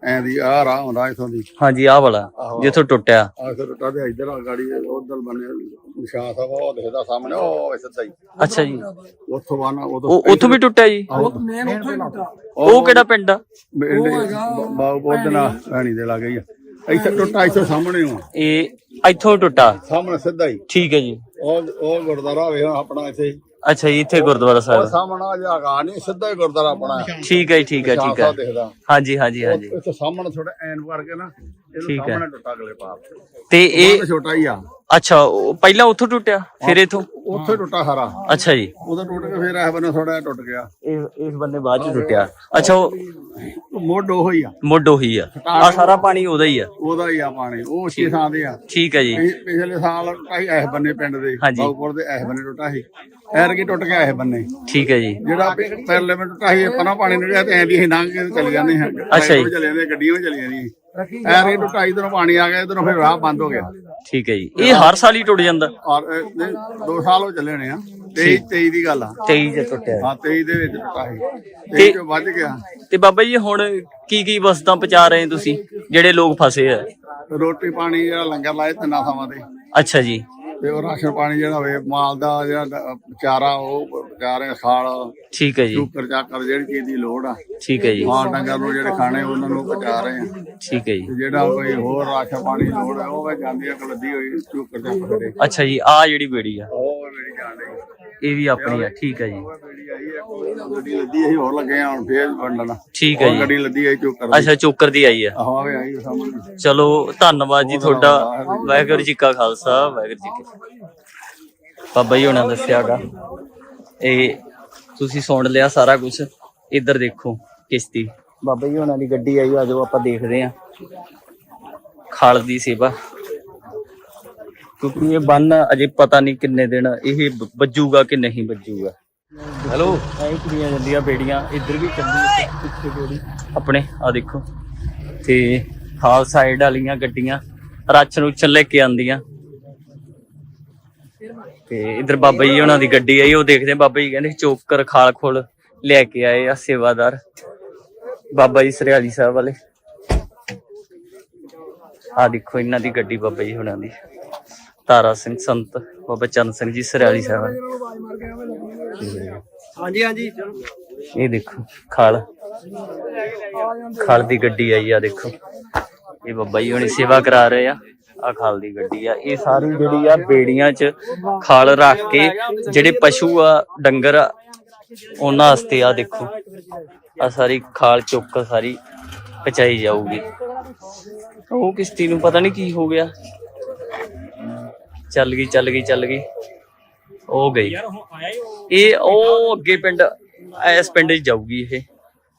ਐ ਦੀ ਆਹ ਰਾਹ ਹੁੰਦਾ ਇਥੋਂ ਦੀ। ਹਾਂਜੀ ਆਹ ਵਾਲਾ ਜਿੱਥੋਂ ਟੁੱਟਿਆ। ਆ ਫਿਰ ਟੁੱਟਾ ਤੇ ਇੱਧਰ ਆ ਗਾੜੀ ਉਧਰ ਬਣੇ ਨਿਸ਼ਾਨ ਸਾਹਿਬ ਉਹ ਦਿਖਦਾ ਸਾਹਮਣੇ ਉਹ ਸਿੱਧਾ ਹੀ। ਅੱਛਾ ਜੀ। ਉੱਥੋਂ ਬਾਨਾ ਉਦੋਂ ਉਹ ਉੱਥੋਂ ਵੀ ਟੁੱਟਿਆ ਜੀ? ਮੇਨ ਉੱਥੇ ਹੀ ਟੁੱਟਾ ਉਹ ਕਿਹੜਾ ਪਿੰਡ ਆ? ਬਾਉ ਬੋਧਨਾ ਭੈਣੀ ਦੇ। ਲਾਗੇ ਹੀ ਆ। ਇੱਥੇ ਟੁੱਟਾ ਇੱਥੇ ਸਾਹਮਣੇ ਆ ਇਹ ਇੱਥੋਂ ਟੁੱਟਾ। ਸਾਹਮਣੇ ਸਿੱਧਾ ਹੀ। ਠੀਕ ਹੈ ਜੀ। ਉਹ ਉਹ ਗੁਰਦੁਆਰਾ ਵੇ ਆਪਣਾ ਇੱਥੇ। ਅੱਛਾ ਜੀ ਇੱਥੇ ਗੁਰਦੁਆਰਾ ਉਹ ਸਾਹਿਬ ਸਾਹਮਣਾ ਜਗਾ ਨਹੀਂ ਸਿੱਧਾ ਹੀ ਗੁਰਦੁਆਰਾ ਆਪਣਾ ਠੀਕ ਹੈ ਜੀ, ਠੀਕ ਹੈ ਠੀਕ ਹੈ। ਸਾਹਿਬ ਦਿਖਦਾ। ਹਾਂਜੀ ਹਾਂਜੀ ਹਾਂਜੀ। ਇੱਥੇ ਸਾਹਮਣੇ ਥੋੜਾ ਐਨ ਕਰਕੇ ਨਾ ਠੀਕ ਹੈ। ਟੁੱਟਾ ਅਗਲੇ ਪਾਰ ਤੇ ਇਹ ਇਹ ਛੋਟਾ ਹੀ ਆ। ਅੱਛਾ ਉਹ ਪਹਿਲਾਂ ਉੱਥੋਂ ਟੁੱਟਿਆ ਫਿਰ ਇਥੋਂ? ਉੱਥੇ ਟੁੱਟਾ ਸਾਰਾ ਅੱਛਾ ਜੀ। ਉਹਦਾ ਟੁੱਟ ਕੇ ਫਿਰ ਇਹ ਬੰਨੇ ਥੋੜਾ ਟੁੱਟ ਗਿਆ। ਇਸ ਇਸ ਬੰਨੇ ਬਾਅਦ ਚ ਟੁੱਟਿਆ। ਅੱਛਾ ਉਹ ਮੋਢ ਉਹ ਹੀ ਆ। ਮੁੱਢ ਉਹੀ ਆ। ਆ ਸਾਰਾ ਪਾਣੀ ਉਹਦਾ ਹੀ ਆ। ਉਹਦਾ ਹੀ ਆ ਪਾਣੀ ਉਹ ਛੇ ਥਾਂ ਦੇ ਆ। ਠੀਕ ਹੈ ਜੀ। ਪਿਛਲੇ ਸਾਲ ਢਾਈ ਇਸ ਬੰਨੇ ਪਿੰਡ ਦੇ। ਹਾਂਜੀ। ਬਾਉਪੁਰ ਦੇ ਇਸ ਬੰਨੇ ਟੁੱਟਾ ਸੀ। ਐਰ ਕੀ ਟੁੱਟ ਗਿਆ ਇਸ ਬੰਨੇ। ਠੀਕ ਹੈ ਜੀ। ਜਿਹੜਾ ਪਹਿਲੇ ਮੈਂ ਟੁੱਟਾ ਸੀ ਪਨਾ ਪਾਣੀ ਨਿਕਲਿਆ ਤੇ ਐਂ ਦੀ ਅਸੀਂ ਲੰਘ ਕੇ ਚਲੇ ਜਾਂਦੇ ਹਾਂ। ਅੱਛਾ ਜੀ। ਚਲੇ ਜਾਂਦੇ ਗੱਡੀਆਂ ਵੀ ਚਲੀ ਜਾਂਦੀਆਂ ਐਰ ਕੀ ਟੁੱਟਾ ਇਧਰੋਂ ਪਾਣੀ ਆ ਗਿਆ ਇਧਰੋਂ ਫਿਰ ਰਾਹ ਬੰਦ ਹੋ ਗਿਆ। ਠੀਕ ਹੈ ਜੀ। ਇਹ ਹਰ ਸਾਲ ਹੀ ਟੁੱਟ ਜਾਂਦਾ? ਔਰ ਇਹ ਨਹੀਂ, ਦੋ ਸਾਲ ਹੋ ਚੱਲੇ ਨੇ ਆ। 23 23 ਦੀ ਗੱਲ ਆ। 23 ਚ ਟੁੱਟਿਆ। ਹਾਂ 23 ਦੇ ਵਿੱਚ ਟੁੱਟਾ ਸੀ। 23 ਚ ਵੱਜ ਗਿਆ। ਤੇ ਬਾਬਾ ਜੀ ਹੁਣ ਕੀ ਕੀ ਵਸਤਾਂ ਪਹੁੰਚਾ ਰਹੇ ਤੁਸੀਂ? ਜਿਹੜੇ ਲੋਕ ਫਸੇ ਆ। ਰੋਟੀ ਪਾਣੀ ਜਿਹੜਾ ਲੰਗਰ ਲਾਏ ਤਿੰਨਾਂ ਥਾਵਾਂ ਤੇ ਅੱਛਾ ਜੀ। ਤੇ ਉਹ ਰਾਸ਼ਨ ਪਾਣੀ ਜਿਹੜਾ ਹੋਵੇ ਮਾਲ ਦਾ ਜਿਹੜਾ ਚਾਰਾ ਉਹ ਰਹੇ ਖਾਲ ਠੀਕ ਹੈ ਜੀ। ਸ਼ੂਕਰ ਚਾਕਰ ਜਿਹੜੀ ਚੀਜ਼ ਦੀ ਲੋੜ ਆ। ਠੀਕ ਹੈ ਜੀ। ਮਾਲ ਡੰਗਰ ਨੂੰ ਜਿਹੜੇ ਖਾਣੇ ਉਹਨਾਂ ਨੂੰ ਪਹੁੰਚਾ ਰਹੇ ਆ। ਠੀਕ ਹੈ ਜੀ। ਤੇ ਜਿਹੜਾ ਕੋਈ ਹੋਰ ਰਾਸ਼ਨ ਪਾਣੀ ਦੀ ਲੋੜ ਹੈ ਉਹ ਵੀ ਜਾਂਦੀ ਆ ਕਲੱਦੀ ਹੋਈ ਸ਼ੂਕਰ ਚਾਕਰ ਦੇ ਅੱਛਾ ਜੀ ਆ ਜਿਹੜੀ ਬੇੜੀ ਆ। ਉਹ ਮੇਰੀ ਜਾਣ ਲਈ ਇਹ ਵੀ ਆਪਣੀ ਆ ਠੀਕ ਹੈ ਜੀ। ਗੱਡੀ ਲੱਦੀ ਅਸੀਂ ਹੋਰ ਲੱਗੇ ਆ ਹੁਣ ਫੇਰ ਵੰਡਣ। ਠੀਕ ਹੈ ਹੋਰ ਜੀ। ਗੱਡੀ ਲੱਦੀ ਆਈ ਚੁੱਕ ਕਰ ਅੱਛਾ ਚੋਕਰ ਦੀ ਆਈ ਆ। ਆਵੇ ਆਈ ਸਾਹਮਣੇ। ਚਲੋ ਧੰਨਵਾਦ ਜੀ ਤੁਹਾਡਾ। ਵਾਹਿਗੁਰੂ ਜੀ ਕਾ ਖਾਲਸਾ ਵਾਹਿਗੁਰੂ ਜੀ ਕੀ ਫਤਿਹ। ਬਾਬਾ ਜੀ ਹੁਣਾਂ ਦੱਸਿਆਗਾ ਇਹ ਤੁਸੀਂ ਸੁਣ ਲਿਆ ਸਾਰਾ ਕੁਝ ਇੱਧਰ ਦੇਖੋ ਕਿਸ਼ਤੀ। ਬਾਬਾ ਜੀ ਹੁਣਾਂ ਦੀ ਗੱਡੀ ਆਈ ਆਜੋ ਆਪਾਂ ਦੇਖਦੇ ਆਂ ਖਾਲ ਦੀ ਸੇਵਾ। ਕਿਉਂਕਿ ਇਹ ਬੰਨ ਅਜੇ ਪਤਾ ਨਹੀਂ ਕਿੰਨੇ ਦਿਨ ਇਹ ਵੱਜੂਗਾ ਕਿ ਨਹੀਂ ਵੱਜੂਗਾ। ਹੈਲੋ ਐਂ ਕੁੜੀਆਂ ਜਾਂਦੀਆਂ ਬੇੜੀਆਂ ਇੱਧਰ ਵੀ ਚੱਲਦੀ ਪਿੱਛੇ ਬੇੜੀ। ਆਪਣੇ ਆ ਦੇਖੋ। ਤੇ ਹਾਲ ਸਾਈਡ ਵਾਲੀਆਂ ਗੱਡੀਆਂ ਰਾਸ਼ਨ ਰੁੱਛਣ ਲੈ ਕੇ ਆਂਦੀਆਂ ਤੇ ਇਧਰ ਬਾਬਾ ਜੀ ਉਹਨਾਂ ਦੀ ਗੱਡੀ ਆਈ ਉਹ ਦੇਖਦੇ ਬਾਬਾ ਜੀ ਕਹਿੰਦੇ ਚੋਕਰ ਖਾਲ ਖੋਲ ਲੈ ਕੇ ਆਏ ਆ ਸੇਵਾਦਾਰ। ਬਾਬਾ ਜੀ ਸਰਿਆਲੀ ਸਾਹਿਬ ਵਾਲੇ। ਆ ਦੇਖੋ ਇਹਨਾਂ ਦੀ ਗੱਡੀ ਬਾਬਾ ਜੀ ਹੁਣਾਂ ਦੀ। ਤਾਰਾ ਸਿੰਘ ਸੰਤ ਬਾਬਾ ਚੰਦ ਸਿੰਘ ਜੀ ਸਰਿਆਲੀ ਸਾਹਿਬ। ਹਾਂਜੀ ਹਾਂਜੀ। ਇਹ ਦੇਖੋ ਖਾਲ। ਖਾਲ ਦੀ ਗੱਡੀ ਆਈ ਆ ਦੇਖੋ। ਇਹ ਬੱਬਾ ਜੀ ਹੁਣੀ ਸੇਵਾ ਕਰਾ ਰਹੇ ਆ। ਆ ਖਾਲ ਦੀ ਗੱਡੀ ਆ। ਇਹ ਸਾਰੀ ਜਿਹੜੀ ਆ ਬੇੜੀਆਂ 'ਚ ਖਾਲ ਰੱਖ ਕੇ ਜਿਹੜੇ ਪਸ਼ੂ ਆ ਡੰਗਰ ਆ ਉਹਨਾਂ ਵਾਸਤੇ ਆ ਦੇਖੋ। ਆ ਸਾਰੀ ਖਾਲ ਚੁੱਕ ਸਾਰੀ ਪਚਾਈ ਜਾਊਗੀ। ਉਹ ਕਿਸ਼ਤੀ ਨੂੰ ਪਤਾ ਨਹੀਂ ਕੀ ਹੋ ਗਿਆ। ਚੱਲ ਗਈ ਚੱਲ ਗਈ ਚੱਲ ਗਈ। ਉਹ ਗਈ। ਇਹ ਉਹ ਅੱਗੇ ਪਿੰਡ ਇਸ ਪਿੰਡ 'ਚ ਜਾਊਗੀ ਇਹ।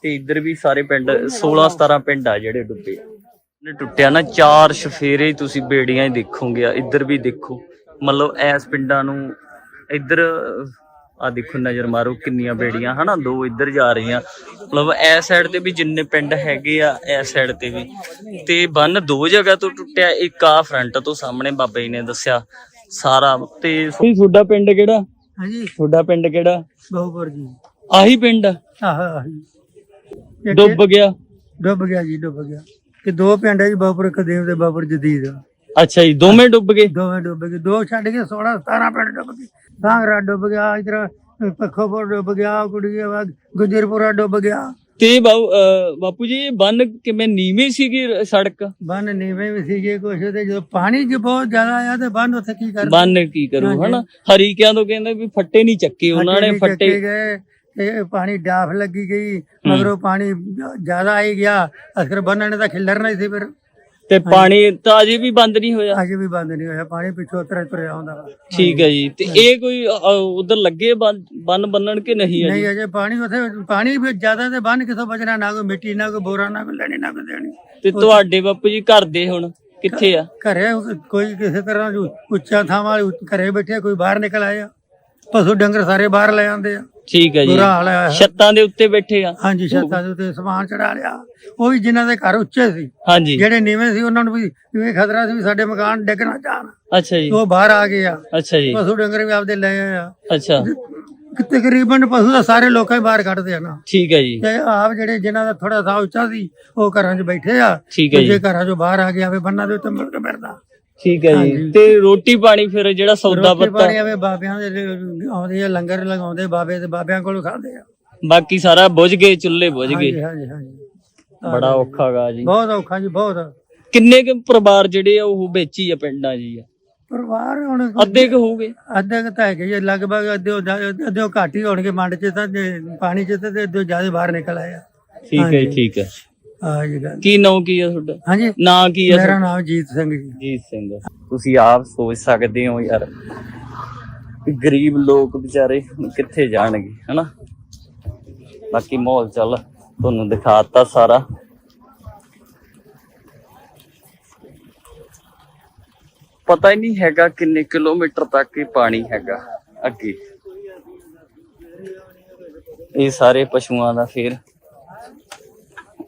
ਤੇ ਇੱਧਰ ਵੀ ਸਾਰੇ ਪਿੰਡ 16 17 ਪਿੰਡ ਆ ਜਿਹੜੇ ਡੁੱਬੇ। ਨੇ ਟੁੱਟਿਆ ਨਾ ਚਾਰ ਸ਼ਫੇਰੇ ਤੁਸੀਂ ਬੇੜੀਆਂ ਹੀ ਦੇਖੋਗੇ ਆ। ਇੱਧਰ ਵੀ ਦੇਖੋ। ਮਤਲਬ ਐਸ ਪਿੰਡਾਂ ਨੂੰ ਇੱਧਰ ਆ ਦੇਖੋ ਨਜ਼ਰ ਮਾਰੋ ਕਿੰਨੀਆਂ ਬੇੜੀਆਂ ਹਨਾ ਦੋ ਇੱਧਰ ਜਾ ਰਹੀਆਂ। ਮਤਲਬ ਐਸ ਸਾਈਡ ਤੇ ਵੀ ਜਿੰਨੇ ਪਿੰਡ ਹੈਗੇ ਆ ਐਸ ਸਾਈਡ ਤੇ ਵੀ। ਤੇ ਬੰਨ ਦੋ ਜਗ੍ਹਾ ਤੋਂ ਟੁੱਟਿਆ ਇੱਕ ਆ ਫਰੰਟ ਤੋਂ ਸਾਹਮਣੇ ਬਾਬਾ ਜੀ ਨੇ ਦੱਸਿਆ ਸਾਰਾ। ਤੇ ਤੁਹਾਡਾ ਪਿੰਡ ਕਿਹੜਾ? ਹਾਂਜੀ। ਤੁਹਾਡਾ ਪਿੰਡ ਕਿਹੜਾ? ਬਹੁਪੁਰ ਜੀ। ਆਹੀ ਪਿੰਡ? ਆ? ਆਹ। ਆਹੀ ਡੁੱਬ ਗਿਆ। ਡੁੱਬ ਗਿਆ ਜੀ ਡੁੱਬ ਗਿਆ। ਕਿ ਦੋ ਪਿੰਡ ਹੈ ਜੀ ਬਾਬਰ ਕਦੇਵ ਤੇ ਬਾਬਰ ਜਦੀਦ। ਅੱਛਾ ਜੀ ਦੋਵੇਂ ਡੁੱਬ ਗਏ? ਦੋਵੇਂ ਡੁੱਬ ਗਏ। ਦੋ ਛੱਡ ਕੇ 16 17 ਪਿੰਡ ਡੁੱਬ ਗਏ। ਕਾਂਗਰਾ ਡੁੱਬ ਗਿਆ ਇਧਰ ਪੱਖੋਪੁਰ ਡੁੱਬ ਗਿਆ ਕੁੜੀ ਗੁਜਰਪੁਰਾ ਡੁੱਬ ਗਿਆ। ਤੇ ਬਾਪੂ ਜੀ ਬੰਨ ਕਿਵੇਂ ਨੀਵੀਂ ਸੀਗੀ ਸੜਕ? ਬੰਨ ਨੀਵੇਂ ਵੀ ਸੀਗੇ ਕੁਛ ਤੇ ਜਦੋਂ ਪਾਣੀ ਜੀ ਬਹੁਤ ਜ਼ਿਆਦਾ ਆਇਆ ਤੇ ਬੰਨ ਉੱਥੇ ਕੀ ਕਰ ਬੰਨ ਕੀ ਕਰੂ ਹਨਾ? ਹਰੀਕਿਆਂ ਤੋਂ ਕਹਿੰਦੇ ਵੀ ਫੱਟੇ ਨਹੀਂ ਚੱਕੇ ਉਹਨਾਂ ਨੇ ਫੱਟੇ। ਗਏ ਤੇ ਪਾਣੀ ਡਾਫ ਲੱਗੀ ਗਈ ਮਗਰੋਂ ਪਾਣੀ ਜ਼ਿਆਦਾ ਆਈ ਗਿਆ ਅਸਕਰ ਬੰਨਣ ਦਾ ਖਿਲਰਨਾ ਹੀ ਸੀ ਫਿਰ। ਤੇ ਪਾਣੀ ਤਾਂ ਅਜੇ ਵੀ ਬੰਦ ਨਹੀਂ ਹੋਇਆ? ਅਜੇ ਵੀ ਬੰਦ ਨਹੀਂ ਹੋਇਆ ਪਾਣੀ ਪਿੱਛੋਂ ਤਰੇ ਤੁਰਿਆ ਆਉਂਦਾ ਵਾ। ਠੀਕ ਹੈ ਜੀ। ਤੇ ਇਹ ਕੋਈ ਉਧਰ ਲੱਗੇ ਬੰਨ ਬੰਨ ਬੰਨਣ ਕਿ ਨਹੀਂ ਨਹੀਂ ਅਜੇ ਅਜੇ ਪਾਣੀ ਉੱਥੇ ਪਾਣੀ ਵੀ ਜ਼ਿਆਦਾ ਤੇ ਬੰਨ ਕਿਥੋਂ ਬਚਣਾ ਨਾ ਕੋਈ ਮਿੱਟੀ ਨਾ ਕੋਈ ਬੋਰਾ ਨਾ ਕੋਈ ਲੈਣੀ ਨਾ ਕੋਈ ਦੇਣੀ। ਤੇ ਤੁਹਾਡੇ ਬਾਪੂ ਜੀ ਘਰ ਦੇ ਹੁਣ ਕਿੱਥੇ ਆ? ਘਰੇ ਕੋਈ ਕਿਸੇ ਤਰ੍ਹਾਂ ਦੀ ਉੱਚਾ ਥਾਂ ਵਾਲੇ ਘਰੇ ਬੈਠੇ ਕੋਈ ਬਾਹਰ ਨਿਕਲ ਆਇਆ। ਪਸ਼ੂ ਡੰਗਰ ਸਾਰੇ ਬਾਹਰ ਲੈ ਆਉਂਦੇ ਆ। ਠੀਕ ਹੈ ਜੀ। ਬੁਰਾ ਹਾਲ ਹੈ। ਛੱਤਾਂ ਦੇ ਉੱਤੇ ਬੈਠੇ ਆ। ਹਾਂਜੀ ਛੱਤਾਂ ਦੇ ਉੱਤੇ ਸਮਾਨ ਚੜਾ ਲਿਆ। ਉਹ ਵੀ ਜਿਨ੍ਹਾਂ ਦੇ ਘਰ ਉੱਚੇ ਸੀ। ਹਾਂਜੀ। ਜਿਹੜੇ ਨੀਵੇਂ ਸੀ ਉਹਨਾਂ ਨੂੰ ਵੀ ਇਹ ਖਤਰਾ ਸੀ ਵੀ ਸਾਡੇ ਮਕਾਨ ਡਿੱਗ ਨਾ ਜਾਣ। ਅੱਛਾ ਜੀ। ਉਹ ਬਾਹਰ ਆ ਗਏ ਆ। ਅੱਛਾ ਜੀ। ਪਸ਼ੂ ਡੰਗਰ ਵੀ ਆਪਦੇ ਲੈ ਆਏ ਆ। ਅੱਛਾ। ਤਕਰੀਬਨ ਪਸ਼ੂ ਦਾ ਸਾਰੇ ਲੋਕਾਂ ਹੀ ਬਾਹਰ ਕੱਢਦੇ ਆ ਨਾ। ਠੀਕ ਹੈ ਜੀ। ਤੇ ਆਪ ਜਿਹੜੇ ਜਿਨ੍ਹਾਂ ਦਾ ਥੋੜਾ ਥਾਂ ਉੱਚਾ ਸੀ ਉਹ ਘਰਾਂ 'ਚ ਬੈਠੇ ਆ। ਠੀਕ ਹੈ ਜੇ। ਜੀ ਘਰਾਂ 'ਚੋਂ ਬਾਹਰ ਆ ਗਿਆ ਵੇ ਬੰਨਾਂ ਦੇ ਉੱਤੇ ਮਿਲ ਕੇ ਫਿਰਦਾ। ਠੀਕ ਹੈ ਜੀ। ਹਾਂਜੀ। ਤੇ ਰੋਟੀ ਪਾਣੀ ਫਿਰ ਜਿਹੜਾ ਸੌਦਾ ਰੋਟੀ ਪੱਤਾ? ਪਾਣੀ ਆਵੇ ਬਾਬਿਆਂ ਦੇ ਲ- ਆਉਂਦੇ ਆ ਲੰਗਰ ਲਗਾਉਂਦੇ ਬਾਬੇ ਤੇ ਬਾਬਿਆਂ ਕੋਲੋਂ ਖਾਂਦੇ ਆ। ਬਾਕੀ ਸਾਰਾ ਬੁਝ ਗਏ ਚੁੱਲ੍ਹੇ ਬੁਝ ਗਏ। ਹਾਂਜੀ ਹਾਂਜੀ। ਹਾਂਜੀ। ਬੜਾ ਜੀ। ਬਹੁਤ ਔਖਾ ਜੀ ਬਹੁਤ। ਕਿੰਨੇ ਕੁ ਪਰਿਵਾਰ ਜਿਹੜੇ ਆ ਉਹ ਵਿੱਚ ਹੀ ਆ ਪਿੰਡਾਂ ਜੀ? ਆ ਪਰਿਵਾਰ ਹੁਣ ਅੱਧੇ ਕੁ ਹੋਊਗੇ। ਅੱਧੇ ਕੁ ਤਾਂ ਹੈਗੇ ਜੀ ਲਗਭਗ ਅੱਧੇ ਅੱਧੇ ਘੱਟ ਹੀ ਹੋਣਗੇ ਮੰਡ 'ਚ ਤਾਂ ਜੇ ਪਾਣੀ 'ਚ ਤੇ ਅੱਧੇ ਜ਼ਿਆਦਾ ਬਾਹਰ ਨਿਕਲ ਆਏ ਆ। ਠੀਕ ਹੈ। ਠੀਕ ਹੈ। ਆ ਜੀ ਗੱਲ ਕੀ ਨਾਂ ਕੀ ਆ ਤੁਹਾਡਾ? ਹਾਂਜੀ। ਨਾਂ ਕੀ ਆ ਮੇਰਾ ਨਾਮ ਜੀਤ ਸਿੰਘ ਜੀ। ਜੀਤ ਸਿੰਘ। ਤੁਸੀਂ ਆਪ ਸੋਚ ਸਕਦੇ ਹੋ ਯਾਰ ਵੀ ਗਰੀਬ ਲੋਕ ਵਿਚਾਰੇ ਹੁਣ ਕਿੱਥੇ ਜਾਣਗੇ ਹਨਾ? ਬਾਕੀ ਮਾਹੌਲ ਚੱਲ ਤੁਹਾਨੂੰ ਦਿਖਾਤਾ ਸਾਰਾ। ਪਤਾ ਹੀ ਨਹੀਂ ਹੈਗਾ ਕਿੰਨੇ ਕਿਲੋਮੀਟਰ ਤੱਕ ਇਹ ਪਾਣੀ ਹੈਗਾ ਅੱਗੇ। ਇਹ ਸਾਰੇ ਪਸ਼ੂਆਂ ਦਾ ਫੇਰ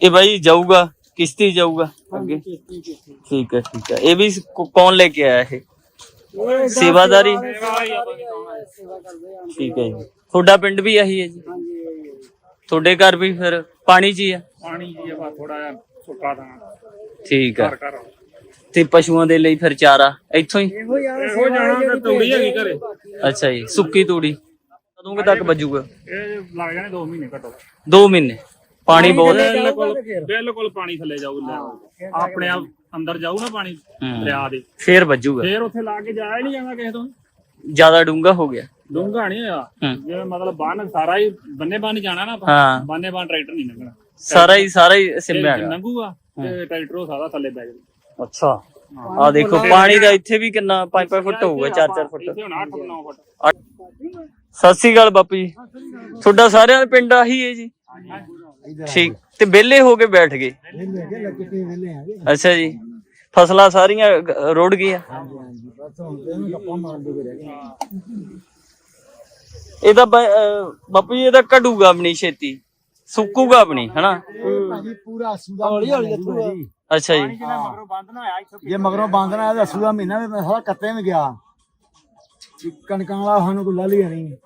ਇਹ ਬਾਈ ਜਾਊਗਾ ਕਿਸ਼ਤੀ ਜਾਊਗਾ ਅੱਗੇ। ਠੀਕ ਹੈ ਠੀਕ ਹੈ। ਇਹ ਵੀ ਕੌਣ ਲੈ ਕੇ ਆਇਆ ਇਹ? ਸੇਵਾਦਾਰੀ? ਠੀਕ ਹੈ ਜੀ। ਤੁਹਾਡਾ ਪਿੰਡ ਵੀ ਆਹੀ ਹੈ ਜੀ? ਤੁਹਾਡੇ ਘਰ ਵੀ ਫਿਰ ਪਾਣੀ ਹੀ ਆ? ਪਾਣੀ ਜੀ ਆ ਥੋੜਾ ਜਿਹਾ ਸੁੱਕਾ ਥਾਂ। ਠੀਕ ਹੈ। ਕਰ ਤੇ ਪਸ਼ੂਆਂ ਦੇ ਲਈ ਫਿਰ ਚਾਰਾ? ਇੱਥੋਂ ਹੀ? ਇਹੋ ਜਾਣਾ ਤੇ ਤੂੜੀ ਹੈਗੀ ਘਰੇ। ਅੱਛਾ ਜੀ ਸੁੱਕੀ ਤੂੜੀ। ਕਦੋਂ ਤੱਕ ਵੱਜੂਗਾ? ਇਹ ਲੱਗ ਜਾਣੇ 2 ਮਹੀਨੇ ਘਟੋ 2 ਮਹੀਨੇ? ਪਾਣੀ ਬਹੁਤ ਬਿਲਕੁਲ ਬਿਲਕੁਲ ਪਾਣੀ ਥੱਲੇ ਜਾਊ ਲੈ ਆਪਣੇ ਆਪ ਅੰਦਰ ਜਾਊ ਨਾ ਪਾਣੀ। ਦਰਿਆ ਦੇ। ਫੇਰ ਵੱਜੂਗਾ। ਫੇਰ ਉੱਥੇ ਲਾ ਕੇ ਜਾਇਆ ਨਹੀਂ ਜਾਂਦਾ ਕਿਸੇ ਤੋਂ। ਜ਼ਿਆਦਾ ਡੂੰਗਾ ਹੋ ਗਿਆ। ਡੂੰਘਾ ਨਹੀਂ ਹੋਇਆ। ਹੂੰ। ਜਿਵੇਂ ਮਤਲਬ ਬੰਨ ਸਾਰਾ ਹੀ ਬੰਨੇ ਬੰਨ ਜਾਣਾ ਨਾ ਆਪਾਂ। ਹਾਂ। ਬੰਨੇ ਬੰਨ ਟਰੈਕਟਰ ਨਹੀਂ ਲੰਘਣਾ ਸਾਰਾ ਹੀ ਸਾਰਾ ਹੀ ਸਿਮਿਆ ਗਿਆ ਲੰਘੂਗਾ ਤੇ ਟਰੈਕਟਰ ਉਹ ਸਾਰਾ ਥੱਲੇ ਬੈ ਜਾਊਗਾ। ਅੱਛਾ। ਆ ਦੇਖੋ ਪਾਣੀ ਦਾ ਇੱਥੇ ਵੀ ਕਿੰਨਾ 5-5 ਫੁੱਟ ਹੋਊਗਾ 4-4 ਫੁੱਟ। ਇੱਥੇ ਹੁਣ 8 9 ਫੁੱਟ। ਸਤਿ ਸ੍ਰੀ ਅਕਾਲ ਬਾਪੂ ਜੀ। ਤੁਹਾਡਾ ਸਾਰਿਆਂ ਦਾ ਪਿੰਡ ਆਹੀ ਹੈ ਜੀ। ਠੀਕ। ਤੇ ਵਿਹਲੇ ਹੋ ਕੇ ਬੈਠ ਗਏ? ਅੱਛਾ ਜੀ। ਫਸਲਾਂ ਸਾਰੀਆਂ ਰੁੜ ਗਈਆਂ? ਤਾਂ ਅਹ ਬਾਪੂ ਜੀ ਇਹ ਤਾਂ ਕਢੂਗਾ ਆਪਣੀ ਛੇਤੀ। ਸੁੱਕੂਗਾ ਆਪਣੀ ਹਨਾ? ਪੂਰਾ ਸੂਦਾ ਹੌਲੀ ਹੌਲੀ ਦੱਸੂਗਾ ਅੱਛਾ ਜੀ। ਜੇ ਮਗਰੋਂ ਬੰਦ ਨਾ ਆਇਆ ਸੂਦਾ ਮਹੀਨਾ ਵੀ ਮੈਂ ਸਾਰਾ ਕੱਤੇ ਵੀ ਗਿਆ। ਕਣਕਾਂ ਵਾਲਾ ਸਾਨੂੰ ਕੋਈ ਲਾਲੀ ਨਹੀਂ।